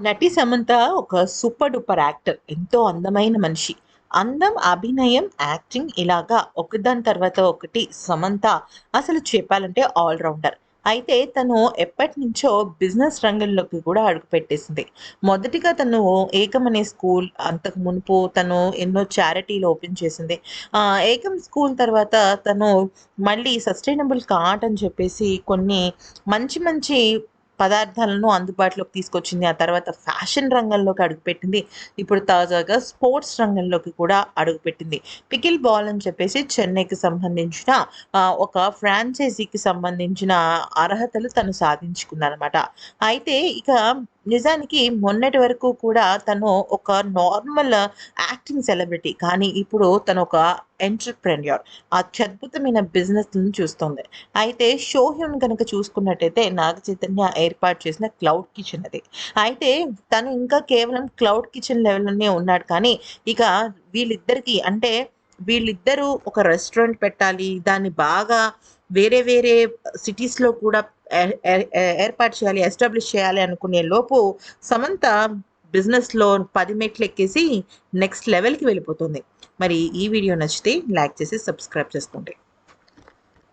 నటి సమంత ఒక super duper actor ఎంతో అందమైన మనిషి. అందం అభినయం యాక్టింగ్ ఇలాగా ఒకదాని తర్వాత ఒకటి సమంత అసలు చెప్పాలంటే ఆల్రౌండర్. అయితే తను ఎప్పటి నుంచో బిజినెస్ రంగంలోకి కూడా అడుగుపెట్టేసింది. మొదటిగా తను ఏకం అనే స్కూల్ అంతకు మునుపు తను ఎన్నో చారిటీలు ఓపెన్ చేసింది. ఏకం స్కూల్ తర్వాత తను మళ్ళీ సస్టైనబుల్ కార్ట్ అని చెప్పేసి కొన్ని మంచి మంచి పదార్థాలను అందుబాటులోకి తీసుకొచ్చింది. ఆ తర్వాత ఫ్యాషన్ రంగంలోకి అడుగుపెట్టింది. ఇప్పుడు తాజాగా స్పోర్ట్స్ రంగంలోకి కూడా అడుగుపెట్టింది. పికిల్ బాల్ అని చెప్పేసి చెన్నైకి సంబంధించిన ఒక ఫ్రాంచైజీకి సంబంధించిన అర్హతలు తను సాధించుకుందనమాట అయితే ఇక నిజానికి మొన్నటి వరకు కూడా తను ఒక నార్మల్ యాక్టింగ్ సెలబ్రిటీ కానీ ఇప్పుడు తను ఒక ఎంటర్ప్రెన్యూర్ అత్యద్భుతమైన బిజినెస్లను చూస్తుంది. అయితే షోహ్యూన్ కనుక చూసుకున్నట్టయితే నాగ చైతన్య ఏర్పాటు చేసిన క్లౌడ్ కిచెన్ అది. అయితే తను ఇంకా కేవలం క్లౌడ్ కిచెన్ లెవెల్లోనే ఉన్నాడు. కానీ ఇక వీళ్ళిద్దరికి అంటే వీళ్ళిద్దరూ ఒక రెస్టారెంట్ పెట్టాలి. దాన్ని బాగా వేరే వేరే సిటీస్లో కూడా ఏర్పాటు చేయాలి ఎస్టాబ్లిష్ చేయాలి అనుకునే లోపు సమంత బిజినెస్లో పది మెట్లు ఎక్కేసి నెక్స్ట్ లెవెల్కి వెళ్ళిపోతుంది. మరి ఈ వీడియో నచ్చితే లైక్ చేసి సబ్స్క్రైబ్ చేసుకోండి.